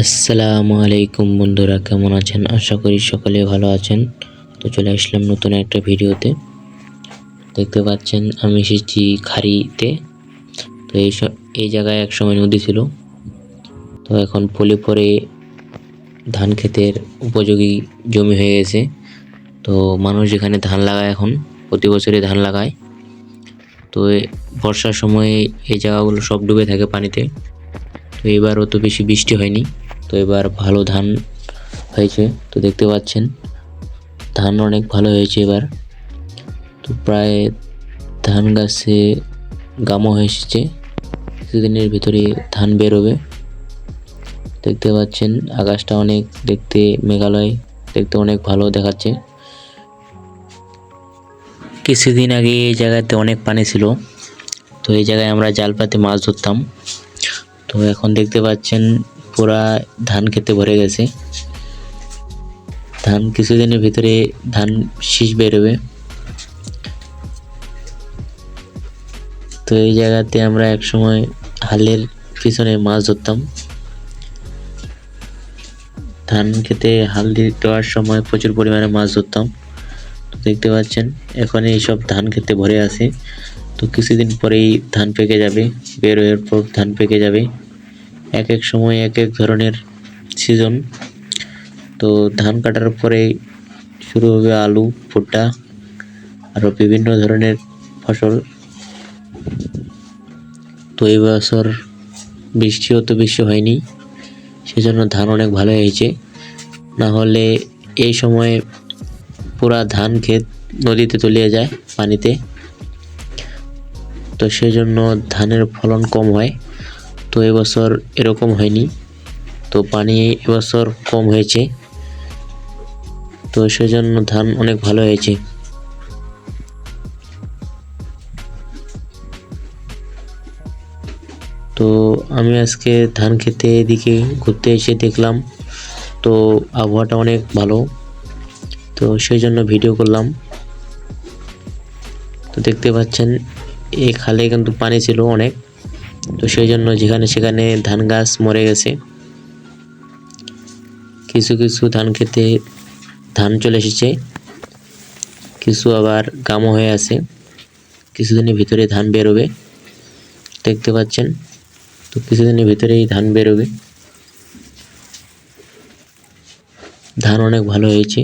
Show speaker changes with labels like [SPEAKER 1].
[SPEAKER 1] আসসালামু আলাইকুম বন্ধুরা, কেমন আছেন? আশা করি সকলে ভালো আছেন। তো চলে আসলাম নতুন একটা ভিডিওতে। দেখতে পাচ্ছেন, আমি এসেছি খাড়িতে। তো এই এই জায়গায় এক সময় নদী ছিল। তো এখন পলি পরে ধান ক্ষেতের উপযোগী জমি হয়ে গেছে। তো মানুষ এখানে ধান লাগায় এখন, প্রতি বছরই ধান লাগায়। তো বর্ষার সময় এই জায়গাগুলো সব ডুবে থাকে পানিতে। তো এবার অত বেশি বৃষ্টি হয়নি। তো এবার ভালো ধান হয়েছে, তো দেখতে পাচ্ছেন, ধান অনেক ভালো হয়েছে এবার। তো প্রায় ধান গাছে গামও এসেছে, কিছুদিনের ভিতরে ধান বেরোবে। দেখতে পাচ্ছেন, আকাশটা অনেক দেখতে মেঘালয়, দেখতে অনেক ভালো দেখাচ্ছে। কিছুদিন আগে এই জায়গাতে অনেক পানি ছিল, তো এই জায়গায় আমরা জাল পাতে মাছ ধরতাম। তো এখন দেখতে পাচ্ছেন পুরা ধান খেতে ভরে গেছে। ধান কিছুদিনের ভিতরে ধান শীষ বেরোবে। তো এই জায়গাতে আমরা এক সময় হালের পিছনে মাছ ধরতাম। ধান খেতে হাল দেওয়ার সময় প্রচুর পরিমাণে মাছ ধরতাম। তো দেখতে পাচ্ছেন এখন এইসব ধান খেতে ভরে আছে। তো কিছুদিন পরেই ধান পেকে যাবে, বের হওয়ার পর ধান পেকে যাবে। এক এক সময় এক এক ধরনের সিজন তো ধান কাটার পরে শুরু হবে আলু, ভুট্টা আরও বিভিন্ন ধরনের ফসল। তো এই বছর বৃষ্টিও তো বেশি হয়নি, সেজন্য ধান অনেক ভালো হয়েছে। না হলে এই সময় পুরা ধান ক্ষেত নদীতে তলিয়ে যায় পানিতে। তো সেজন্য ধানের ফলন কম হয়। তো এবছর এরকম হয়নি। তো পানি এবছর কম হয়েছে। তো সেজন্য ধান অনেক ভালো হয়েছে। তো আমি আজকে ধান খেতে এদিকে ঘুরতে এসে দেখলাম। তো আবহাওয়াটা অনেক ভালো। তো সেই জন্য ভিডিও করলাম। তো দেখতে পাচ্ছেন এই খালে কিন্তু পানি ছিল অনেক। তো সেই জন্য যেখানে সেখানে ধান গাছ মরে গেছে। কিছু কিছু ধান খেতে ধান চলে এসেছে, কিছু আবার গামো হয়ে আছে। কিছুদিনের ভিতরে ধান বেরোবে, দেখতে পাচ্ছেন? তো কিছুদিনের ভিতরেই ধান বেরোবে। ধান অনেক ভালো হয়েছে।